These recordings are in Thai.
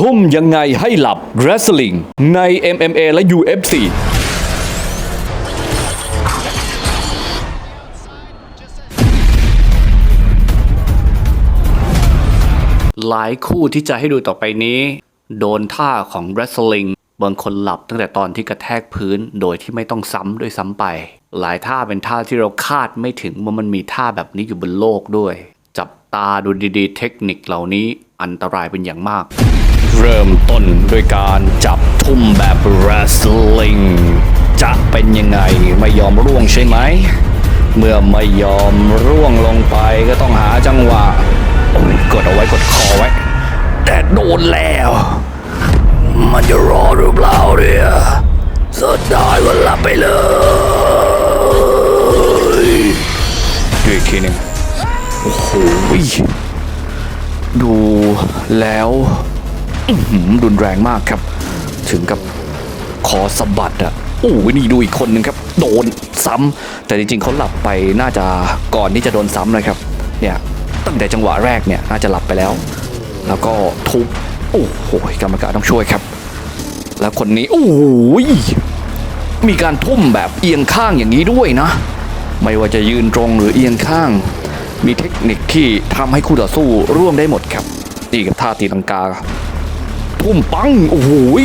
ทุ่มยังไงให้หลับ Wrestling ใน MMA และ UFC หลายคู่ที่จะให้ดูต่อไปนี้ โดนท่าของ wrestling บางคนหลับตั้งแต่ตอนที่กระแทกพื้นโดยที่ไม่ต้องซ้ำด้วยซ้ำไป หลายท่าเป็นท่าที่เราคาดไม่ถึงว่ามันมีท่าแบบนี้อยู่บนโลกด้วย จับตาดูดีๆ เทคนิคเหล่านี้อันตรายเป็นอย่างมาก เริ่มต้นด้วยการจับทุ่มแบบ wrestling จะเป็นยังไงไม่ยอมร่วงใช่ไหม เมื่อไม่ยอมร่วงลงไปก็ต้องหาจังหวะกดเอาไว้กดคอไว้ แต่โดนแล้ว มันจะรอหรือเปล่าเนี่ยสุดท้ายวันลับไปเลยดูอีกทีหนึ่งโอ้โหดูแล้ว อื้อหือรุนแรงมากครับ ถึงกับคอสะบัดอะโอ้ยนี่ดูอีกคนหนึ่งครับ โดนซ้ำแต่จริงๆเขาหลับไปน่าจะก่อนที่จะโดนซ้ำนะครับ เนี่ยตั้งแต่จังหวะแรกเนี่ยน่าจะหลับไปแล้ว แล้วก็ทุบโอ้โหกรรมการต้องช่วยครับ แล้วคนนี้โอ้ยมีการทุ่มแบบเอียงข้างอย่างนี้ด้วยนะ ไม่ว่าจะยืนตรงหรือเอียงข้าง มีเทคนิคที่ทำให้คู่ต่อสู้ร่วมได้หมดครับตีกับท่าตีลังกา ทุ่มปังโอ้โหย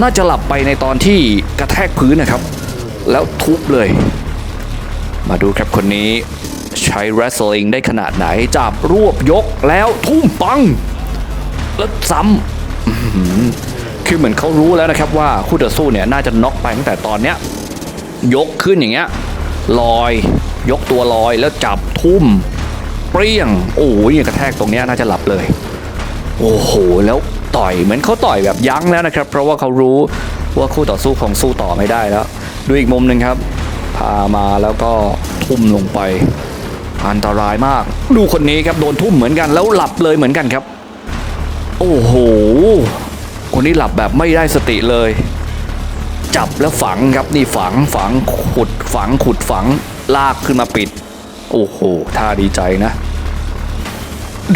น่าจะหลับไปในตอนที่กระแทกพื้นนะครับ แล้วทุบเลย มาดูครับคนนี้ ใช้ wrestling ได้ขนาดไหน จับรวบยกแล้วทุ่มปัง แล้วซ้ำคือเหมือนเขารู้แล้วนะครับว่าคู่ต่อสู้เนี่ยน่าจะน็อกไปตั้งแต่ตอนเนี้ยยกขึ้นอย่างเงี้ยลอยยกตัวลอยแล้วจับทุ่ม เปรี้ยง โอ้ยกระแทกตรงเนี้ยน่าจะหลับเลย โอ้โห แล้วต่อยเหมือนเขาต่อยแบบยั้งแล้วนะครับ เพราะว่าเขารู้ว่าคู่ต่อสู้คงสู้ต่อไม่ได้แล้ว ดูอีกมุมหนึ่งครับ พามาแล้วก็ทุ่มลงไป อันตรายมาก ดูคนนี้ครับโดนทุ่มเหมือนกันแล้วหลับเลยเหมือนกันครับ โอ้โห คนนี้หลับแบบไม่ได้สติเลย จับแล้วฝังครับนี่ฝังฝังขุดฝังขุดฝังลากขึ้นมาปิด โอ้โหท่าดีใจนะ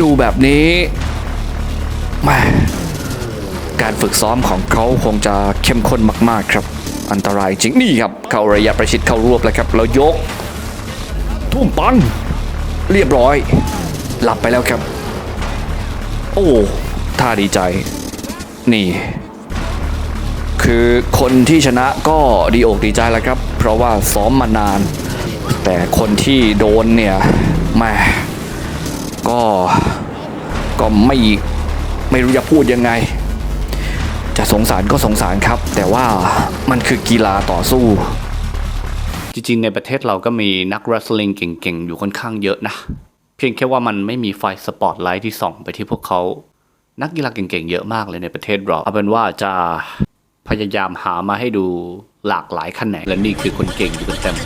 ดูแบบนี้ แม่การฝึกซ้อมของเขาคงจะเข้มข้นมาก ๆ ครับ อันตรายจริงนี่ครับ เข้าระยะประชิดเข้ารวบแล้วครับ แล้วยก ทุ่มปังเรียบร้อย หลับไปแล้วครับ โอ้ท่าดีใจ นี่ คือคนที่ชนะก็ดีอกดีใจแล้วครับ เพราะว่าซ้อมมานาน แต่คนที่โดนเนี่ยแม่ก็ก็ไม่ ไม่รู้จะพูดยังไง จะสงสารก็สงสารครับ แต่ว่ามันคือกีฬาต่อสู้ จริงๆ ในประเทศเราก็มีนัก wrestling เก่งๆ อยู่ค่อนข้างเยอะนะ เพียงแค่ว่ามันไม่มีไฟสปอตไลท์ที่ส่องไปที่พวกเขานักกีฬาเก่งๆ เยอะมากเลยในประเทศเราเอาเป็นว่าจะพยายามหามาให้ดูหลากหลายแขนงและนี่คือคนเก่งอยู่กันเต็ม